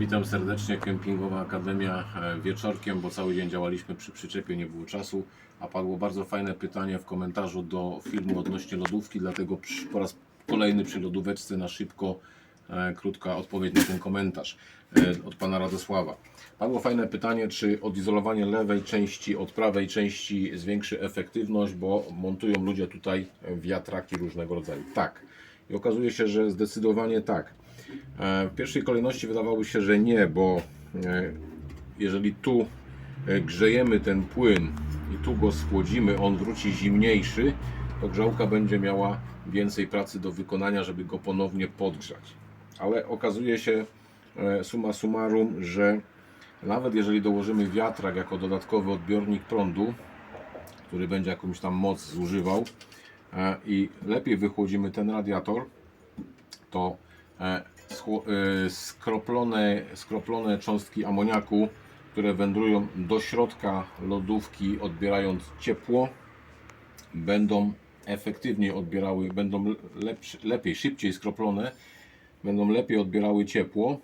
Witam serdecznie, Kempingowa Akademia e, wieczorkiem, bo cały dzień działaliśmy przy przyczepie, nie było czasu, a padło bardzo fajne pytanie w komentarzu do filmu odnośnie lodówki, dlatego po raz kolejny przy lodóweczce na szybko e, krótka odpowiedź na ten komentarz e, od pana Radosława. Padło fajne pytanie, czy odizolowanie lewej części od prawej części zwiększy efektywność, bo montują ludzie tutaj wiatraki różnego rodzaju. Tak. I okazuje się, że zdecydowanie tak. E, W pierwszej kolejności wydawało się, że nie, bo e, jeżeli tu e, grzejemy ten płyn i tu go schłodzimy, on wróci zimniejszy, to grzałka będzie miała więcej pracy do wykonania, żeby go ponownie podgrzać. Ale okazuje się summa summarum, że nawet jeżeli dołożymy wiatrak jako dodatkowy odbiornik prądu, który będzie jakąś tam moc zużywał i lepiej wychłodzimy ten radiator, to skroplone, skroplone cząstki amoniaku, które wędrują do środka lodówki, odbierając ciepło, będą efektywniej odbierały, będą lepiej, szybciej skroplone, będą lepiej odbierały ciepło,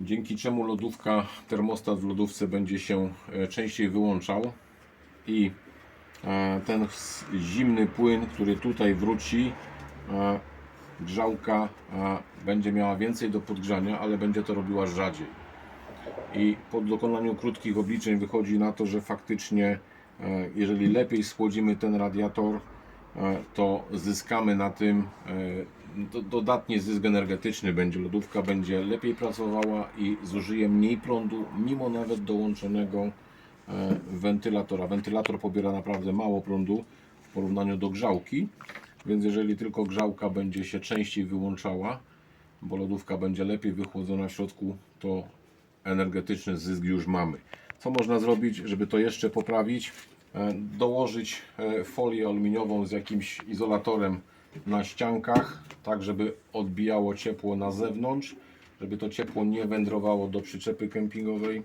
dzięki czemu lodówka, termostat w lodówce będzie się e, częściej wyłączał i e, ten zimny płyn, który tutaj wróci, e, grzałka będzie miała więcej do podgrzania, ale będzie to robiła rzadziej. I po dokonaniu krótkich obliczeń wychodzi na to, że faktycznie, e, jeżeli lepiej schłodzimy ten radiator, e, to zyskamy na tym e, do, dodatnie zysk energetyczny będzie. Lodówka będzie lepiej pracowała i zużyje mniej prądu, mimo nawet dołączonego wentylatora. Wentylator pobiera naprawdę mało prądu w porównaniu do grzałki, więc jeżeli tylko grzałka będzie się częściej wyłączała, bo lodówka będzie lepiej wychłodzona w środku, to energetyczny zysk już mamy. Co można zrobić, żeby to jeszcze poprawić? E, Dołożyć e, folię aluminiową z jakimś izolatorem na ściankach, tak żeby odbijało ciepło na zewnątrz, żeby to ciepło nie wędrowało do przyczepy kempingowej.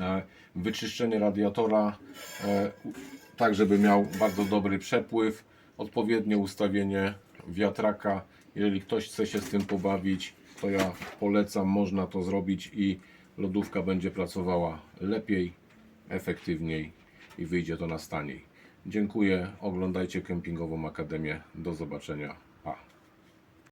E, Wyczyszczenie radiatora, tak żeby miał bardzo dobry przepływ, odpowiednie ustawienie wiatraka. Jeżeli ktoś chce się z tym pobawić, to ja polecam, można to zrobić i lodówka będzie pracowała lepiej, efektywniej i wyjdzie to na staniej. Dziękuję, oglądajcie Kempingową Akademię. Do zobaczenia.